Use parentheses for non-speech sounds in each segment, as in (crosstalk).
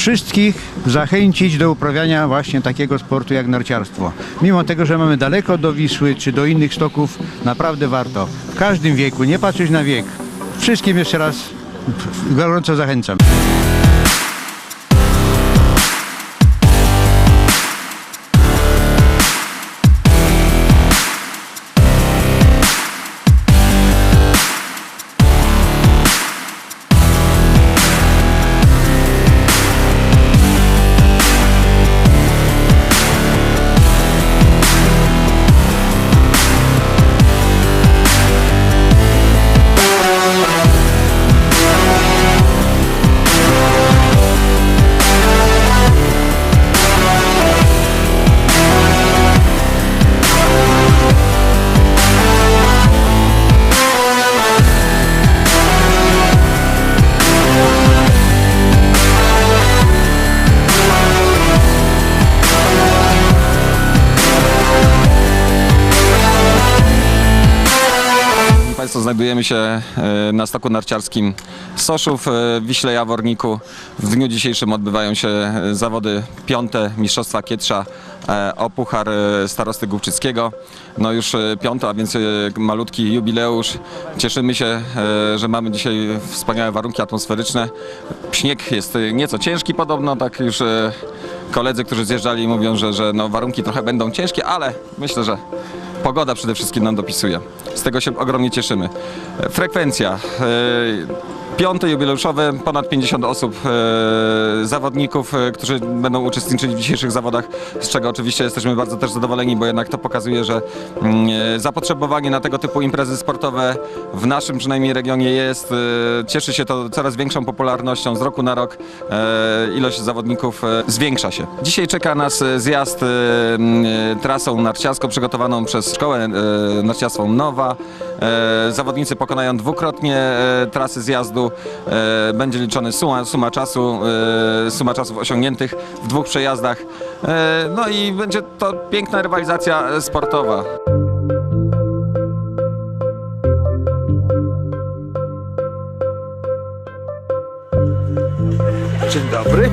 wszystkich zachęcić do uprawiania właśnie takiego sportu jak narciarstwo. Mimo tego, że mamy daleko do Wisły czy do innych stoków, naprawdę warto. W każdym wieku, nie patrzeć na wiek. Wszystkim jeszcze raz gorąco zachęcam. Znajdujemy się e, na stoku narciarskim Soszów e, w Wiśle Jaworniku. W dniu dzisiejszym odbywają się e, zawody piąte Mistrzostwa Kietrza o Puchar Starosty Głubczyckiego. No już piąte, a więc malutki jubileusz. Cieszymy się, że mamy dzisiaj wspaniałe warunki atmosferyczne. Śnieg jest nieco ciężki podobno, tak już koledzy, którzy zjeżdżali mówią, że, że no warunki trochę będą ciężkie, ale myślę, że Pogoda przede wszystkim nam dopisuje. Z tego się ogromnie cieszymy. E, Frekwencja. Piąte jubileuszowe, ponad 50 osób, e, zawodników, e, którzy będą uczestniczyli w dzisiejszych zawodach, z czego oczywiście jesteśmy bardzo też zadowoleni, bo jednak to pokazuje, że mm, e, zapotrzebowanie na tego typu imprezy sportowe w naszym przynajmniej regionie jest. e, Cieszy się to coraz większą popularnością z roku na rok. e, Ilość zawodników e, zwiększa się. Dzisiaj czeka nas e, zjazd e, e, trasą narciarską przygotowaną przez szkołę e, narciarską Nowa. E, Zawodnicy pokonają dwukrotnie e, trasy zjazdu. E, Będzie liczony suma, suma czasu, e, suma czasów osiągniętych w dwóch przejazdach. E, No i będzie to piękna rywalizacja sportowa. Dzień dobry.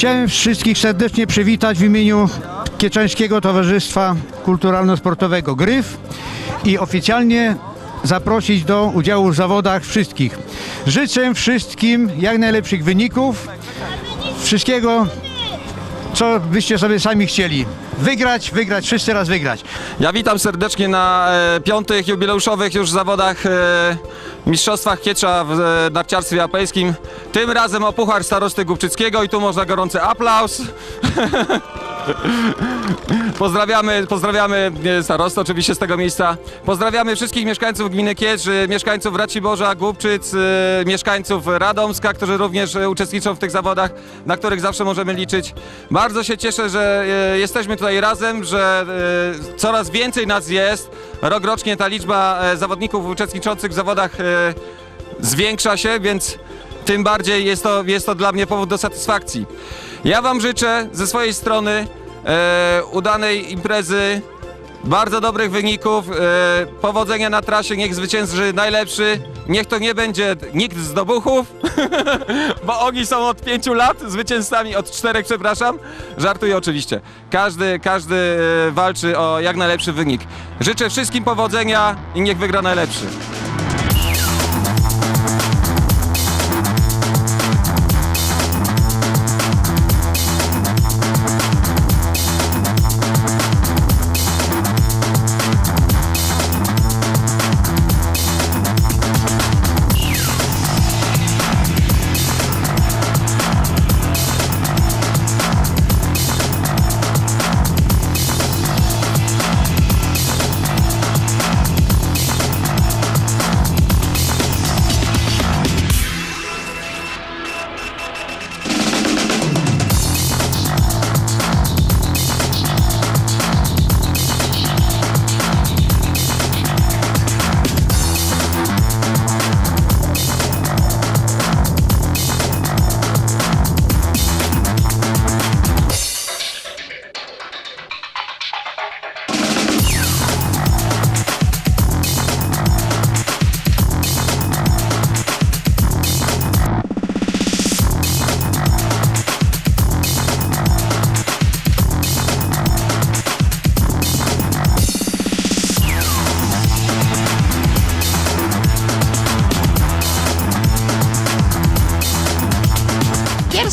Chciałem wszystkich serdecznie przywitać w imieniu Kieczańskiego Towarzystwa Kulturalno-Sportowego Gryf i oficjalnie zaprosić do udziału w zawodach wszystkich. Życzę wszystkim jak najlepszych wyników, wszystkiego, co byście sobie sami chcieli. Wygrać, wygrać, wszyscy raz wygrać. Ja witam serdecznie na e, piątych jubileuszowych już zawodach e, Mistrzostwach Kietrza w e, narciarstwie alpejskim. Tym razem o Puchar Starosty Głubczyckiego i tu można gorący aplauz. (laughs) Pozdrawiamy, pozdrawiamy e, starostę oczywiście z tego miejsca. Pozdrawiamy wszystkich mieszkańców gminy Kiecz, e, mieszkańców Raciborza, Głubczyc, e, mieszkańców Radomska, którzy również e, uczestniczą w tych zawodach, na których zawsze możemy liczyć. Bardzo się cieszę, że jesteśmy tutaj razem, że coraz więcej nas jest. Rok rocznie ta liczba zawodników uczestniczących w zawodach zwiększa się, więc tym bardziej jest to, jest to dla mnie powód do satysfakcji. Ja Wam życzę ze swojej strony e, udanej imprezy, bardzo dobrych wyników, e, powodzenia na trasie, niech zwycięży najlepszy, niech to nie będzie nikt z dobuchów, (laughs) bo oni są od pięciu lat zwycięzcami, od czterech przepraszam, żartuję oczywiście. Każdy, każdy e, walczy o jak najlepszy wynik. Życzę wszystkim powodzenia i niech wygra najlepszy.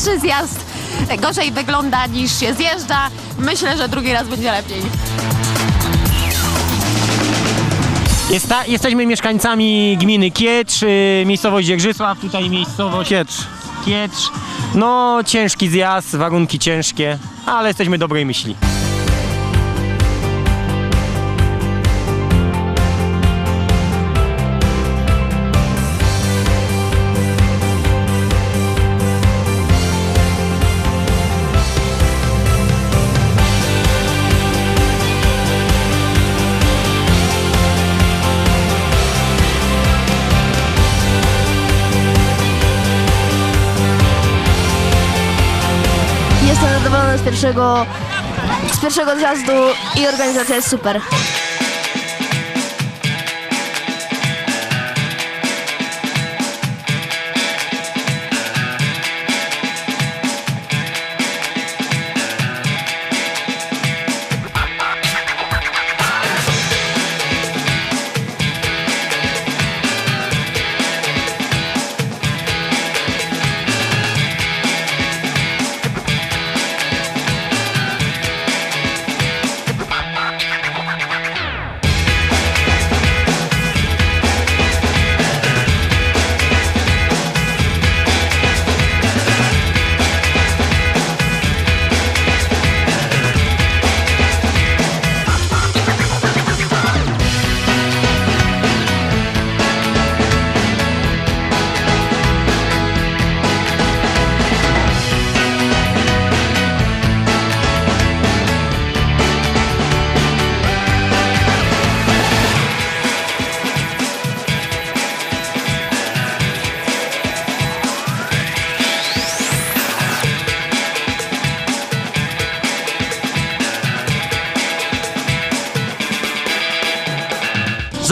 Pierwszy zjazd gorzej wygląda niż się zjeżdża. Myślę, że drugi raz będzie lepiej. Jest ta, jesteśmy mieszkańcami gminy Kietrz, y, miejscowość Dzierżysław, tutaj miejscowość Kietrz. Kietrz. No ciężki zjazd, warunki ciężkie, ale jesteśmy dobrej myśli. Pierwszego, z pierwszego zjazdu i organizacja jest super.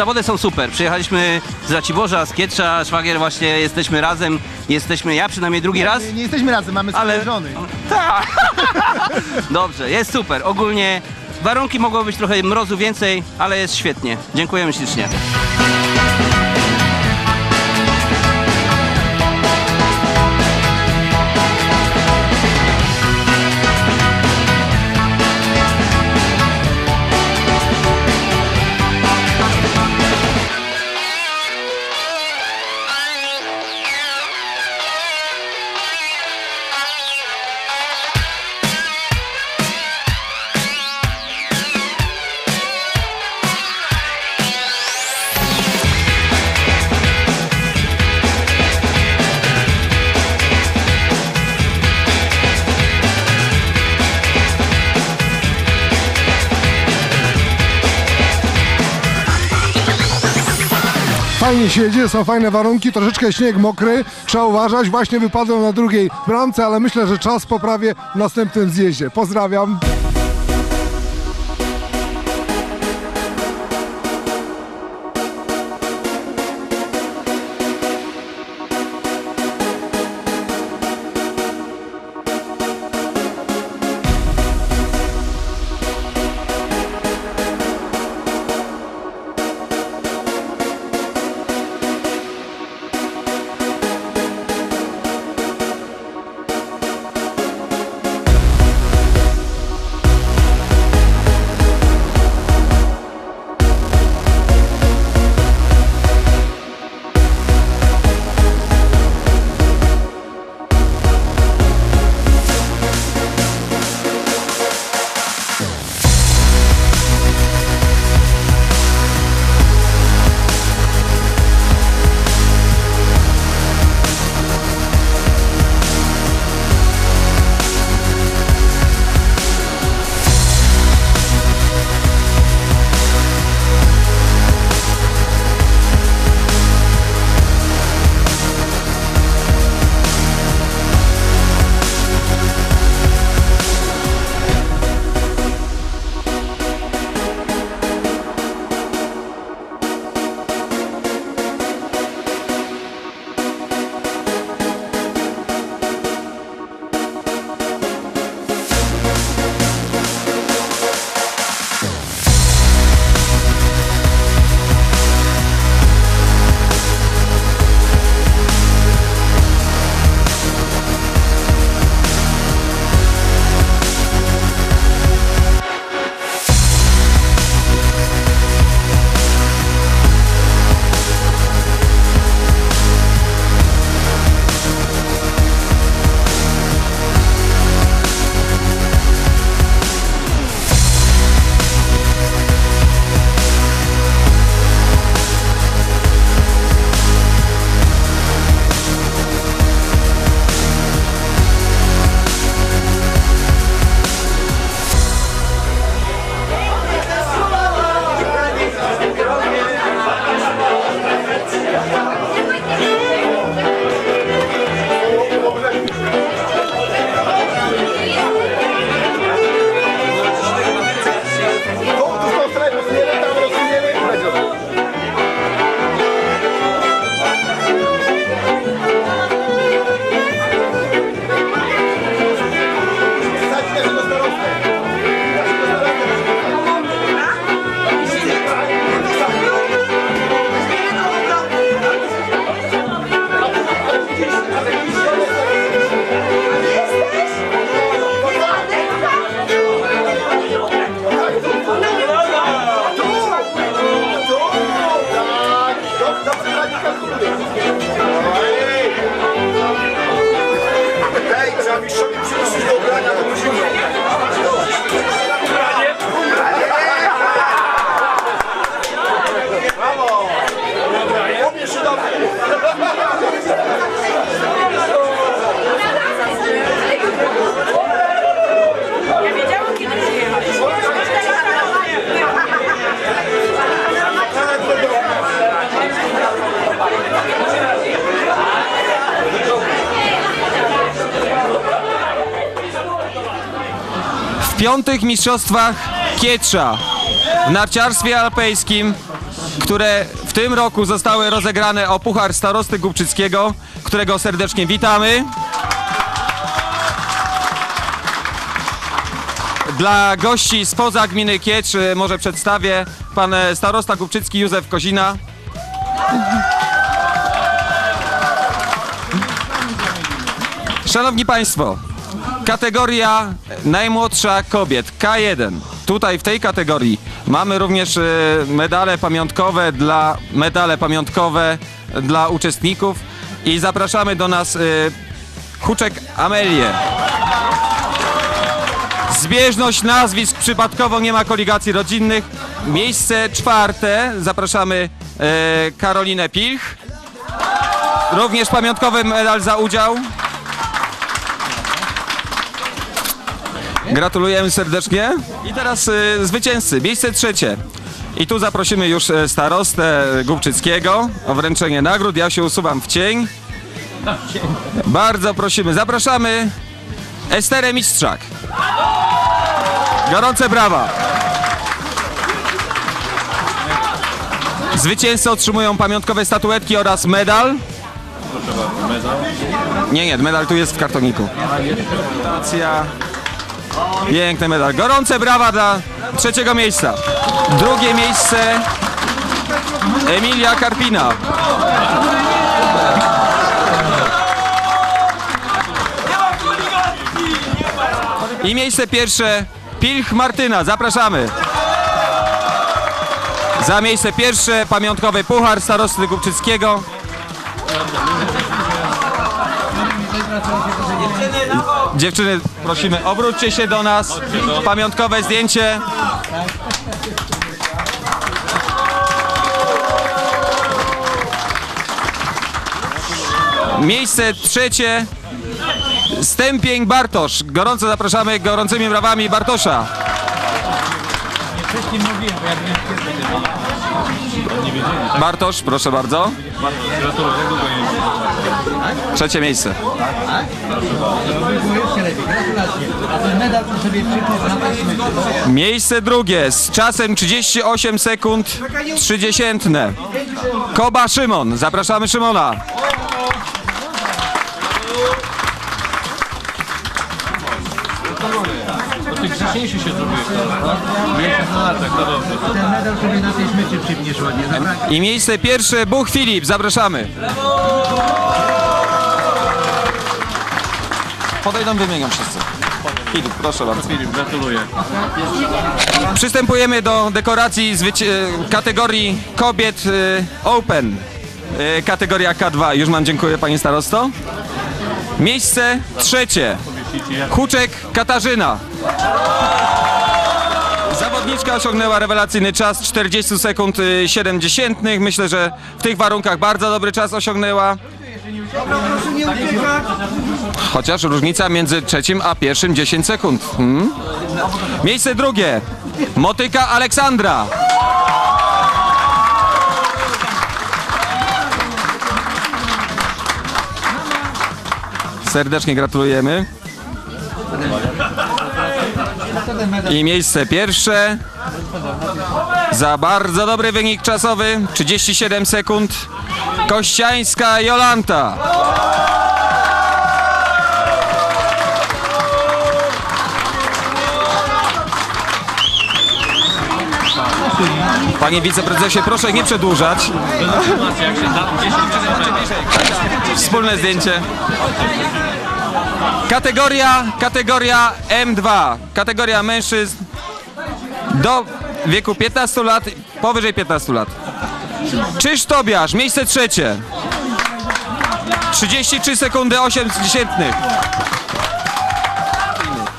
Zawody są super. Przyjechaliśmy z Raciborza, z Kietrza, szwagier właśnie, jesteśmy razem. Jesteśmy, ja przynajmniej drugi raz. Nie, nie jesteśmy razem, mamy Ale- żony. Tak. (laughs) Dobrze, jest super. Ogólnie warunki mogło być trochę mrozu więcej, ale jest świetnie. Dziękujemy ślicznie. Jedzie, są fajne warunki, troszeczkę śnieg mokry, trzeba uważać. Właśnie wypadłem na drugiej bramce, ale myślę, że czas poprawię w następnym zjeździe. Pozdrawiam. Piątych mistrzostwach Kietrza w narciarstwie alpejskim, które w tym roku zostały rozegrane o Puchar Starosty Głubczyckiego, którego serdecznie witamy. Dla gości spoza gminy Kiecz y, może przedstawię pan e, starosta Głubczycki Józef Kozina. Szanowni Państwo, kategoria najmłodsza kobiet K1. Tutaj w tej kategorii mamy również e, medale pamiątkowe dla medale pamiątkowe dla uczestników i zapraszamy do nas e, Huczek Amelię. Zbieżność nazwisk przypadkowo nie ma koligacji rodzinnych. Miejsce czwarte zapraszamy e, Karolinę Pilch. Również pamiątkowy medal za udział. Gratulujemy serdecznie. I teraz y, zwycięzcy, miejsce trzecie. I tu zaprosimy już e, starostę Głubczyckiego o wręczenie nagród. Ja się usuwam w cień. Bardzo prosimy, zapraszamy Esterę Mistrzak. Gorące brawa. Zwycięzcy otrzymują pamiątkowe statuetki oraz medal. Nie, nie, medal tu jest w kartoniku. Gratulacja. Piękny medal. Gorące brawa dla trzeciego miejsca. Drugie miejsce Emilia Karpina. I miejsce pierwsze Pilch Martyna. Zapraszamy. Za miejsce pierwsze pamiątkowy puchar starosty Głubczyckiego. Dziewczyny, prosimy, obróćcie się do nas. Pamiątkowe zdjęcie. Miejsce trzecie. Stępień Bartosz. Gorąco zapraszamy gorącymi brawami Bartosza. Bartosz, proszę bardzo. Trzecie miejsce. Miejsce drugie z czasem 38 sekund 30. Koba Szymon. Zapraszamy Szymona. Ten medal sobie na tej smyczy przypniesz ładnie. I miejsce pierwsze Buch Filip. Zapraszamy. Podejdą, wymienią wszyscy. Filip, proszę bardzo. Filip, gratuluję. Przystępujemy do dekoracji zwyci- e, kategorii kobiet e, Open. E, Kategoria K2. Już mam dziękuję panie starosto. Miejsce trzecie. Huczek Katarzyna. Zawodniczka osiągnęła rewelacyjny czas 40 sekund y, 70. Myślę, że w tych warunkach bardzo dobry czas osiągnęła. Chociaż różnica między trzecim a pierwszym 10 sekund. Hmm? Miejsce drugie. Motyka Aleksandra. Serdecznie gratulujemy. I miejsce pierwsze za bardzo dobry wynik czasowy 37 sekund Kościańska Jolanta. Panie wiceprezesie, proszę nie przedłużać. Wspólne zdjęcie. Kategoria, kategoria M2, kategoria mężczyzn do wieku 15 lat, powyżej 15 lat. Czyż Tobiasz, miejsce trzecie. 33 sekundy 8 dziesiętnych.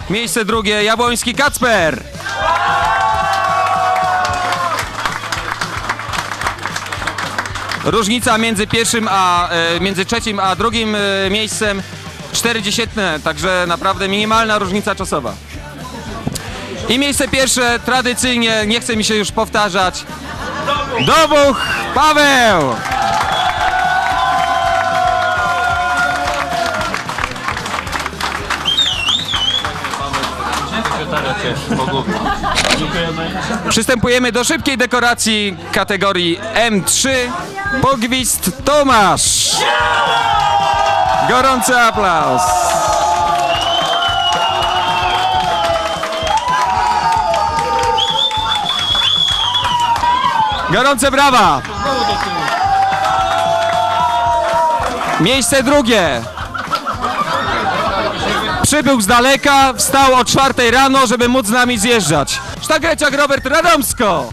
Miejsce drugie, Jabłoński Kacper. Różnica między pierwszym a e, między trzecim a drugim e, miejscem 4 dziesiętne, także naprawdę minimalna różnica czasowa. I miejsce pierwsze, tradycyjnie, nie chce mi się już powtarzać, Dobuch Paweł! Przystępujemy do szybkiej dekoracji kategorii M3. Pogwist Tomasz! Gorący aplauz. Gorące brawa. Miejsce drugie. Przybył z daleka, wstał o czwartej rano, żeby móc z nami zjeżdżać. Sztagreciak Robert Radomsko.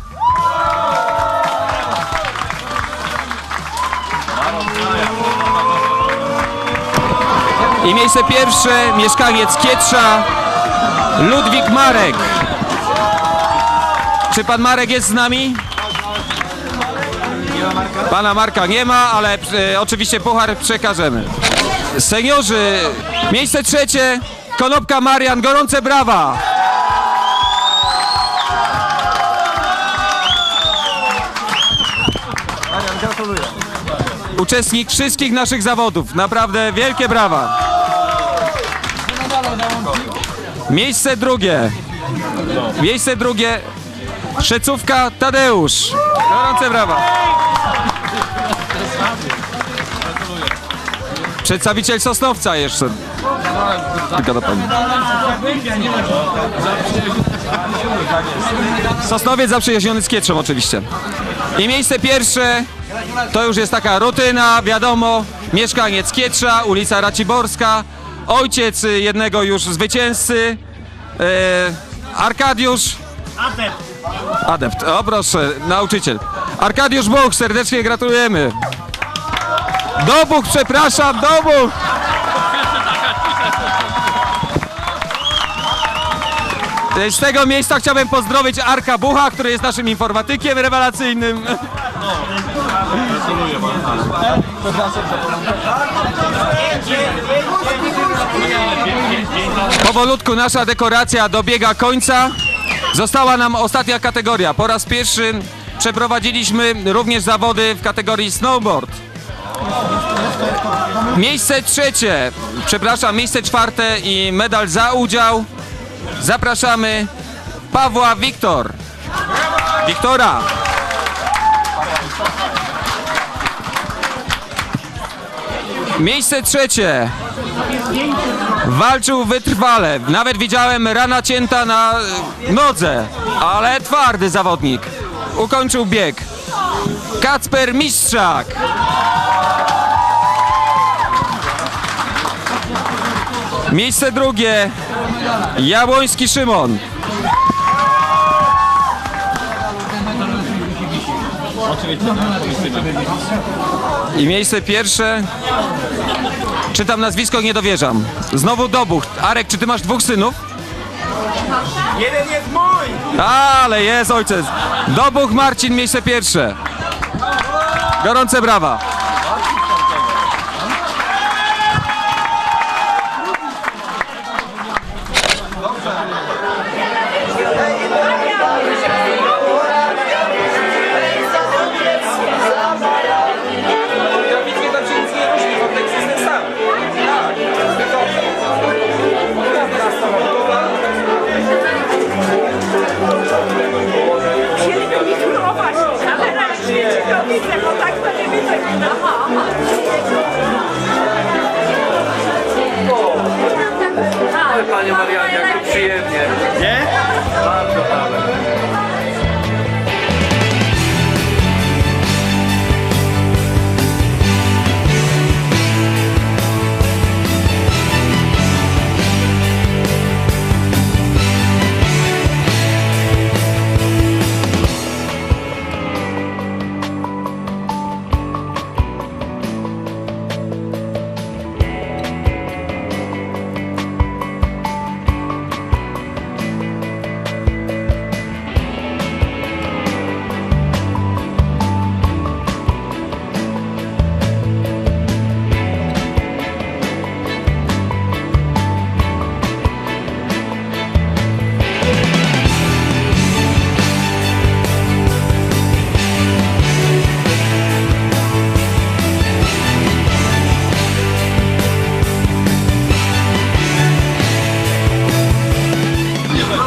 I miejsce pierwsze, mieszkaniec Kietrza, Ludwik Marek. Czy pan Marek jest z nami? Pana Marka nie ma, ale e, oczywiście puchar przekażemy. Seniorzy, miejsce trzecie, Konopka Marian, gorące brawa! Uczestnik wszystkich naszych zawodów, naprawdę wielkie brawa. Miejsce drugie, miejsce drugie, Szecówka Tadeusz, gorące brawa. Przedstawiciel Sosnowca jeszcze. Tylko do pani. Sosnowiec zaprzyjaźniony z Kietrzem oczywiście. I miejsce pierwsze to już jest taka rutyna, wiadomo, mieszkaniec Kietrza, ulica Raciborska, ojciec jednego już zwycięzcy, e, Arkadiusz. Adept. Adept, o proszę, nauczyciel. Arkadiusz Buch, serdecznie gratulujemy. Dobuch, przepraszam, Dobuch! Z tego miejsca chciałbym pozdrowić Arka Bucha, który jest naszym informatykiem rewelacyjnym. Powolutku nasza dekoracja dobiega końca. Została nam ostatnia kategoria. Po raz pierwszy przeprowadziliśmy również zawody w kategorii snowboard. Miejsce trzecie, przepraszam, miejsce czwarte i medal za udział. Zapraszamy Pawła Wiktor. Wiktora. Miejsce trzecie. Walczył wytrwale. Nawet widziałem rana cięta na e, nodze, ale twardy zawodnik. Ukończył bieg. Kacper Mistrzak. Miejsce drugie. Jabłoński Szymon. I miejsce pierwsze. Czytam nazwisko, nie dowierzam. Znowu Dobuch. Arek, czy ty masz dwóch synów? Jeden jest mój! Ale jest ojciec. Dobuch Marcin, miejsce pierwsze. Gorące brawa.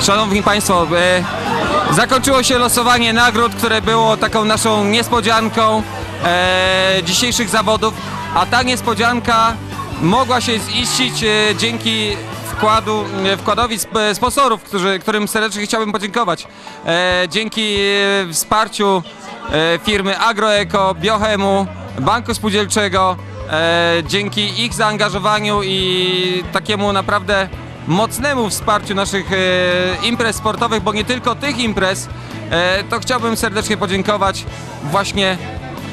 Szanowni Państwo, e, zakończyło się losowanie nagród, które było taką naszą niespodzianką e, dzisiejszych zawodów, a ta niespodzianka mogła się ziścić e, dzięki wkładu, wkładowi sp- sponsorów, którzy, którym serdecznie chciałbym podziękować. Dzięki wsparciu firmy Agroeko, Biochemu, Banku Spółdzielczego, dzięki ich zaangażowaniu i takiemu naprawdę mocnemu wsparciu naszych e, imprez sportowych, bo nie tylko tych imprez, e, to chciałbym serdecznie podziękować właśnie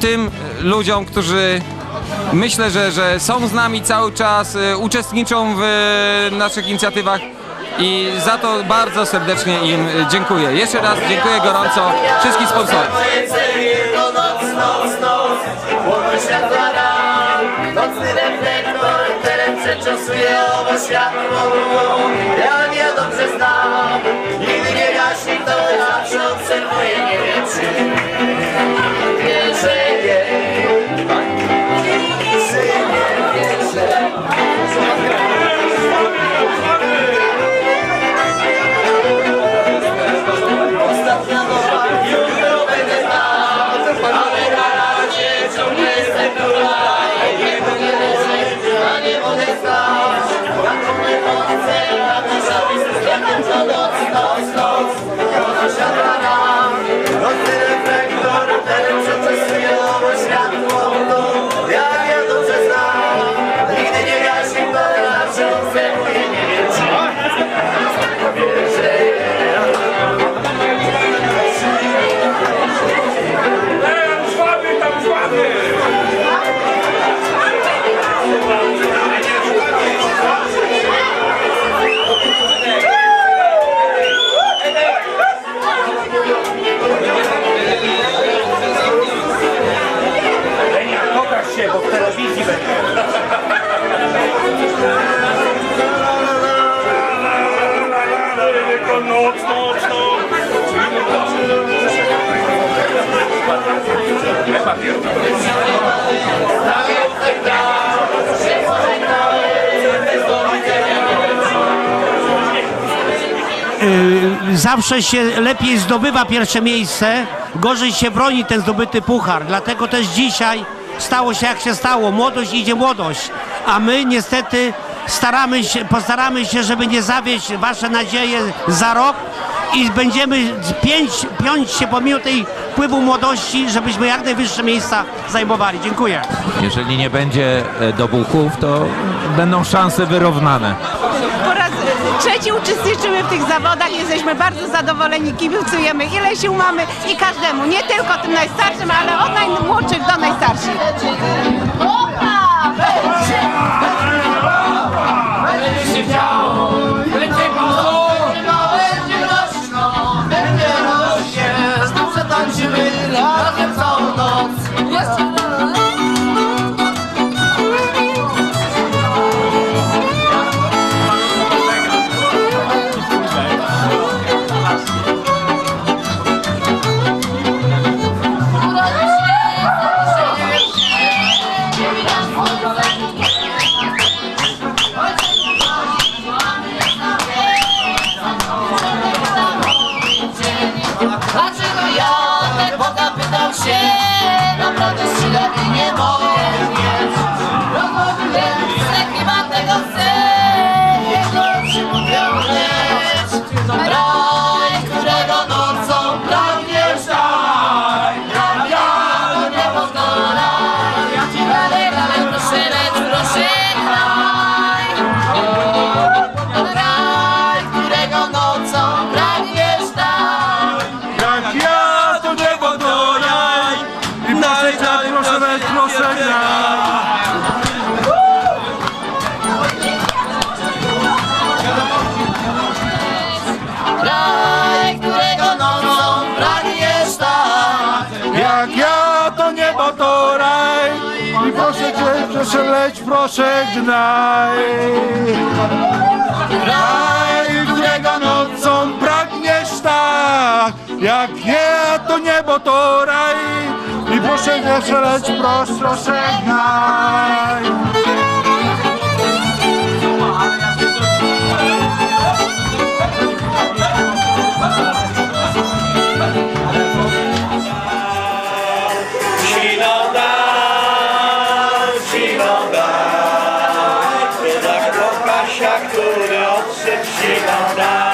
tym ludziom, którzy myślę, że, że są z nami cały czas, e, uczestniczą w e, naszych inicjatywach i za to bardzo serdecznie im dziękuję. Jeszcze raz dziękuję gorąco wszystkim sponsorom. Owo światło Ja nie dobrze znam, nigdy nie gaśnie to zawsze obserwuję, nie wiem czy y, zawsze się lepiej zdobywa pierwsze miejsce, gorzej się broni ten zdobyty puchar. Dlatego też dzisiaj stało się jak się stało. Młodość idzie młodość, a my niestety staramy się, postaramy się, żeby nie zawieść wasze nadzieje za rok i będziemy pięć, piąć się pomimo tej wpływu młodości, żebyśmy jak najwyższe miejsca zajmowali. Dziękuję. Jeżeli nie będzie e, dobuchów, to będą szanse wyrównane. Po raz trzeci uczestniczymy w tych zawodach, jesteśmy bardzo zadowoleni, kibicujemy ile sił mamy i każdemu, nie tylko tym najstarszym, ale od najmłodszych do najstarszych. pożegnaj. Kraj, którego nocą pragniesz tak, jak nie, to niebo to raj. I proszę nie przeleć, proszę, żegnaj. Chwila Rudolf, Schiff, Schiff,